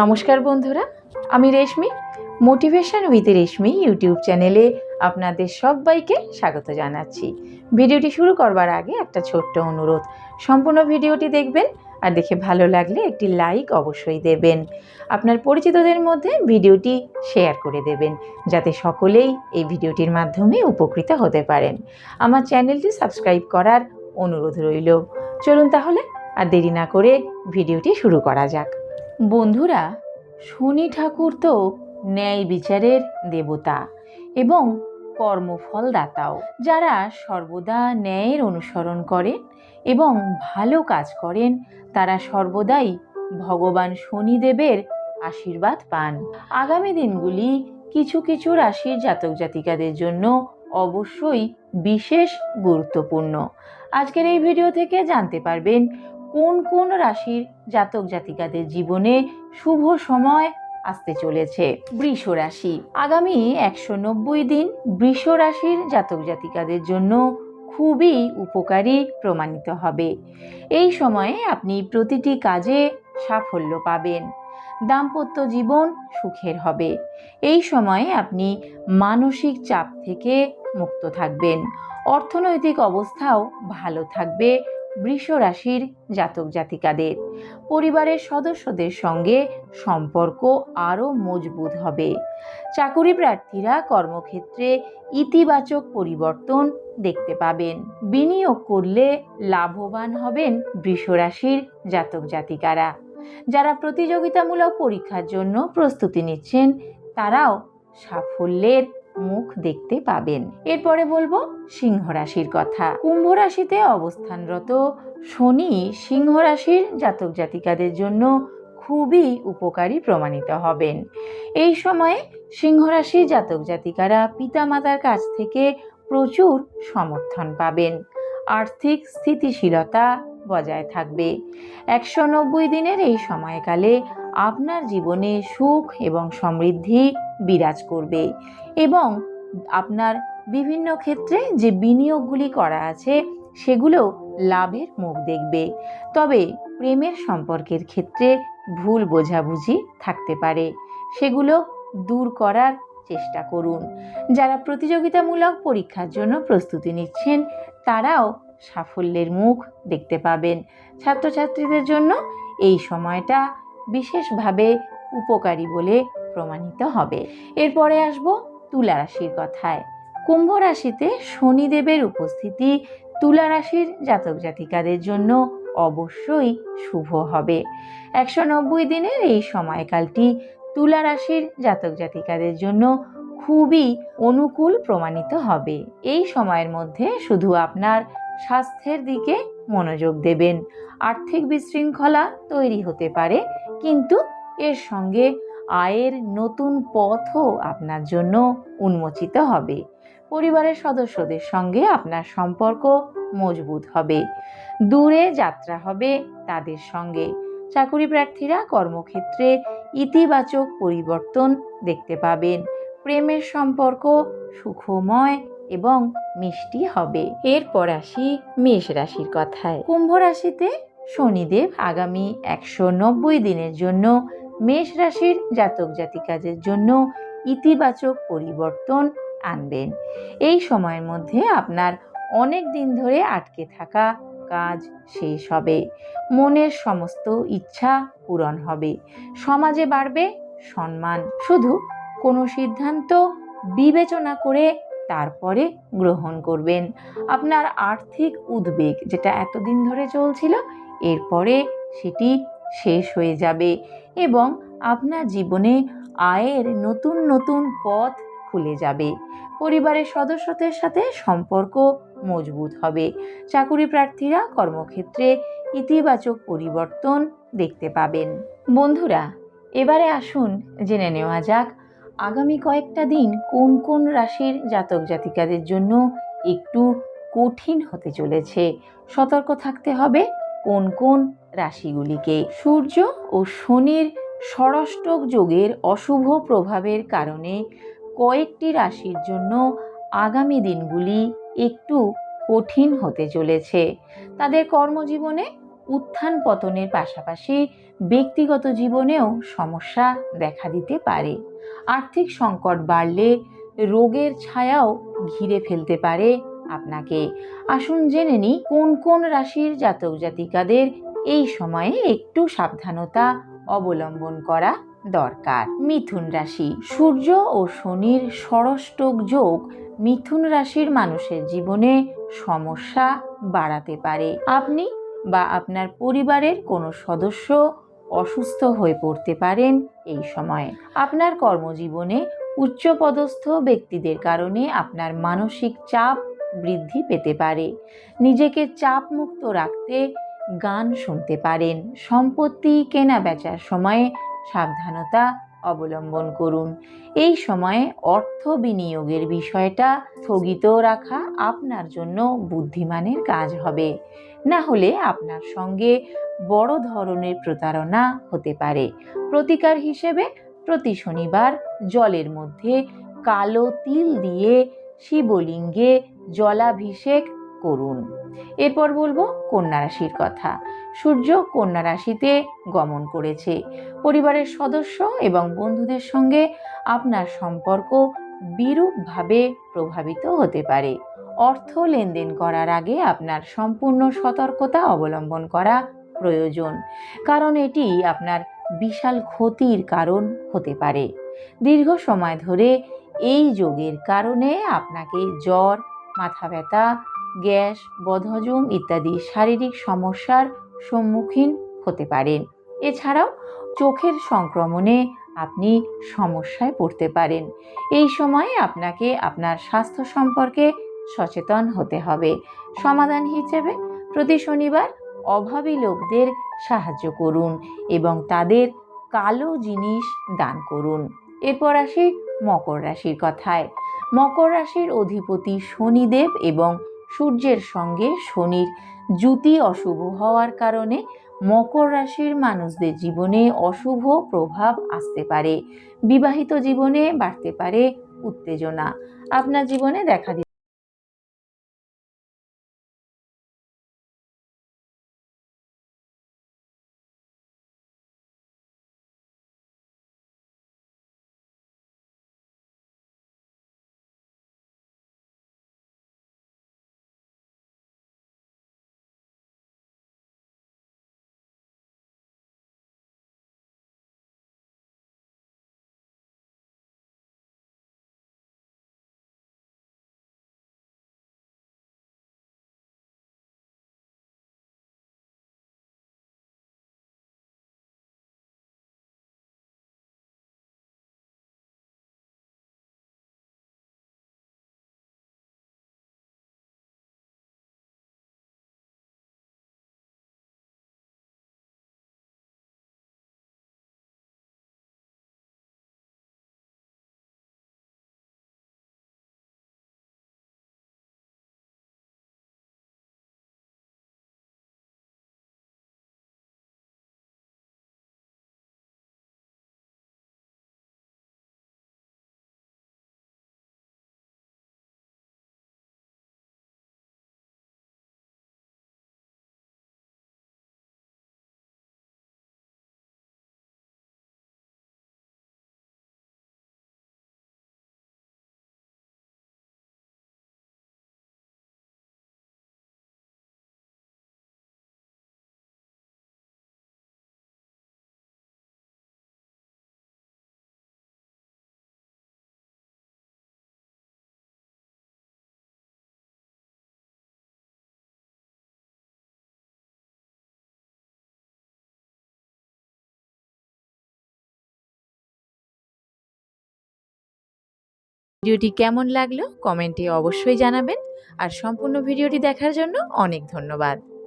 নমস্কার বন্ধুরা, আমি Reshmi motivation with Reshmi YouTube চ্যানেলে আপনাদের সবাইকে স্বাগত জানাচ্ছি। ভিডিওটি শুরু করবার আগে একটা ছোট্ট অনুরোধ, সম্পূর্ণ ভিডিওটি দেখবেন আর দেখে ভালো লাগলে একটি লাইক অবশ্যই দেবেন। আপনার পরিচিতদের মধ্যে ভিডিওটি শেয়ার করে দেবেন, যাতে সকলেই এই ভিডিওটির মাধ্যমে উপকৃত হতে পারেন। আমার চ্যানেলটি সাবস্ক্রাইব করার অনুরোধ রইল। চলুন তাহলে আর দেরি না করে ভিডিওটি শুরু করা যাক। বন্ধুরা, শনি ঠাকুর তো ন্যায় বিচারের দেবতা এবং কর্মফল দাতাও যারা সর্বদা ন্যায়ের অনুসরণ করেন এবং ভালো কাজ করেন, তারা সর্বদাই ভগবান শনিদেবের আশীর্বাদ পান। আগামী দিনগুলি কিছু কিছু রাশির জাতক জাতিকাদের জন্য অবশ্যই বিশেষ গুরুত্বপূর্ণ। আজকের এই ভিডিও থেকে জানতে পারবেন কোন কোন রাশির জাতক জাতিকাদের জীবনে শুভ সময় আসতে চলেছে? বৃষ রাশি। আগামী একশো নব্বই দিন বৃষ রাশির জাতক জাতিকাদের জন্য খুবই উপকারী প্রমাণিত হবে। এই সময়ে আপনি প্রতিটি কাজে সাফল্য পাবেন। দাম্পত্য জীবন সুখের হবে। এই সময়ে আপনি মানসিক চাপ থেকে মুক্ত থাকবেন। অর্থনৈতিক অবস্থাও ভালো থাকবে। বৃষ রাশির জাতক জাতিকাদের। পরিবারের সদস্যদের সঙ্গে সম্পর্ক আরও মজবুত হবে। চাকুরি প্রার্থীরা কর্মক্ষেত্রে ইতিবাচক পরিবর্তন দেখতে পাবেন। বিনিয়োগ করলে লাভবান হবেন বৃষ রাশির জাতক জাতিকারা। যারা প্রতিযোগিতামূলক পরীক্ষার জন্য প্রস্তুতি নিচ্ছেন, তারাও সাফল্যের মুখ দেখতে পাবেন। এরপরে বলব সিংহ রাশির কথা। কুম্ভ রাশিতে অবস্থানরত শনি সিংহ রাশির জাতক জাতিকাদের জন্য খুবই উপকারী প্রমাণিত হবেন। এই সময়ে সিংহ রাশির জাতক জাতিকারা পিতামাতার কাছ থেকে প্রচুর সমর্থন পাবেন। আর্থিক স্থিতিশীলতা বজায় থাকবে। একশো নব্বই দিনের এই সময়কালে আপনার জীবনে সুখ এবং সমৃদ্ধি বিরাজ করবে এবং আপনার বিভিন্ন ক্ষেত্রে যে বিনিয়োগগুলি করা আছে, সেগুলো লাভের মুখ দেখবে। তবে প্রেমের সম্পর্কের ক্ষেত্রে ভুল বোঝাবুঝি থাকতে পারে। সেগুলো দূর করার চেষ্টা করুন। যারা প্রতিযোগিতামূলক পরীক্ষার জন্য প্রস্তুতি নিচ্ছেন, তারাও সাফল্যের মুখ দেখতে পাবেন। ছাত্রছাত্রীদের জন্য এই সময়টা বিশেষভাবে উপকারী বলে প্রমাণিত হবে। এরপরে আসব তুলা রাশির কথায়। কুম্ভ রাশিতে শনিদেবের উপস্থিতি তুলা রাশির জাতক জাতিকাদের জন্য অবশ্যই শুভ হবে। একশো নব্বই দিনের এই সময়কালটি তুলা রাশির জাতক জাতিকাদের জন্য খুবই অনুকূল প্রমাণিত হবে। এই সময়ের মধ্যে শুধু আপনার স্বাস্থ্যের দিকে মনোযোগ দেবেন। আর্থিক বিশৃঙ্খলা তৈরি হতে পারে। কিন্তু এর সঙ্গে আয়ের নতুন পথও আপনার জন্য উন্মোচিত হবে। পরিবারের সদস্যদের সঙ্গে আপনার সম্পর্ক মজবুত হবে। দূরে যাত্রা হবে তাদের সঙ্গে। চাকুরি প্রার্থীরা কর্মক্ষেত্রে ইতিবাচক পরিবর্তন দেখতে পাবেন। প্রেমের সম্পর্ক সুখময় এবং মিষ্টি হবে। এরপর আসি মেষ রাশির কথায়। কুম্ভ রাশিতে শনিদেব আগামী একশো নব্বই দিনের জন্য মেষ রাশির জাতক জাতিকাদের জন্য ইতিবাচক পরিবর্তন আনবেন। এই সময়ের মধ্যে আপনার অনেক দিন ধরে আটকে থাকা কাজ শেষ হবে। মনের সমস্ত ইচ্ছা পূরণ হবে। সমাজে বাড়বে সম্মান। শুধু কোনো সিদ্ধান্ত বিবেচনা করে তারপরে গ্রহণ করবেন। আপনার আর্থিক উদ্বেগ যেটা এতদিন ধরে চলছিল এরপরে সেটি শেষ হয়ে যাবে এবং আপনার জীবনে আয়ের নতুন নতুন পথ খুলে যাবে। পরিবারের সদস্যদের সাথে সম্পর্ক মজবুত হবে। চাকুরি প্রার্থীরা কর্মক্ষেত্রে ইতিবাচক পরিবর্তন দেখতে পাবেন। বন্ধুরা, এবারে আসুন জেনে নেওয়া যাক আগামী কয়েকটা দিন কোন কোন রাশির জাতক জাতিকাদের জন্য একটু কঠিন হতে চলেছে। সতর্ক থাকতে হবে কোন কোন রাশিগুলিকে? সূর্য ও শনির ষড়ষ্টক যোগের অশুভ প্রভাবের কারণে কয়েকটি রাশির জন্য আগামী দিনগুলি একটু কঠিন হতে চলেছে। তাদের কর্মজীবনে উত্থান পতনের পাশাপাশি ব্যক্তিগত জীবনেও সমস্যা দেখা দিতে পারে। আর্থিক সংকট বাড়লে রোগের ছায়াও ঘিরে ফেলতে পারে। আপনাকে। আসুন জেনে নিই, কোন কোন রাশির জাতক জাতিকাদের এই সময়ে একটু সাবধানতা অবলম্বন করা দরকার। মিথুন রাশি, সূর্য ও শনির ষড়ষ্টক যোগ মিথুন রাশির মানুষের জীবনে সমস্যা বাড়াতে পারে। আপনি বা আপনার পরিবারের কোনো সদস্য অসুস্থ হয়ে পড়তে পারেন এই সময়ে। আপনার কর্মজীবনে উচ্চপদস্থ ব্যক্তিদের কারণে আপনার মানসিক চাপ বৃদ্ধি পেতে পারে। নিজেকে চাপমুক্ত রাখতে গান শুনতে পারেন। সম্পত্তি কেনা বেচার সময়ে সাবধানতা অবলম্বন করুন। এই সময়ে অর্থ বিনিয়োগের বিষয়টা স্থগিত রাখা আপনার জন্য বুদ্ধিমানের কাজ হবে। না হলে আপনার সঙ্গে বড় ধরনের প্রতারণা হতে পারে। প্রতিকার হিসেবে প্রতি শনিবার জলের মধ্যে কালো তিল দিয়ে শিবলিঙ্গে জলাভিষেক করুন। এরপর বলব কন্যা রাশির কথা। সূর্য কন্যা রাশিতে গমন করেছে। পরিবারের সদস্য এবং বন্ধুদের সঙ্গে আপনার সম্পর্ক বিরূপভাবে প্রভাবিত হতে পারে। অর্থ লেনদেন করার আগে আপনার সম্পূর্ণ সতর্কতা অবলম্বন করা প্রয়োজন, কারণ এটি আপনার বিশাল ক্ষতির কারণ হতে পারে। দীর্ঘ সময় ধরে এই যোগের কারণে আপনাকে জ্বর মাথা ব্যথা, গ্যাস, বদহজম ইত্যাদি শারীরিক সমস্যার সম্মুখীন হতে পারেন এছাড়াও চোখের সংক্রমণে আপনি সমস্যায় পড়তে পারেন। এই সময়ে আপনাকে আপনার স্বাস্থ্য সম্পর্কে সচেতন হতে হবে। সমাধান হিসেবে প্রতি শনিবার অভাবী লোকদের সাহায্য করুন এবং তাদের কালো জিনিস দান করুন। এরপর আসি মকর রাশির কথায়। মকর রাশির অধিপতি শনিদেব এবং সূর্যের সঙ্গে শনির জ্যুতি অশুভ হওয়ার কারণে মকর রাশির মানুষদের জীবনে অশুভ প্রভাব আসতে পারে। বিবাহিত জীবনে বাড়তে পারে উত্তেজনা। আপনার জীবনে দেখা ভিডিওটি কেমন লাগল কমেন্টে অবশ্যই জানাবেন। আর সম্পূর্ণ ভিডিওটি দেখার জন্য অনেক ধন্যবাদ।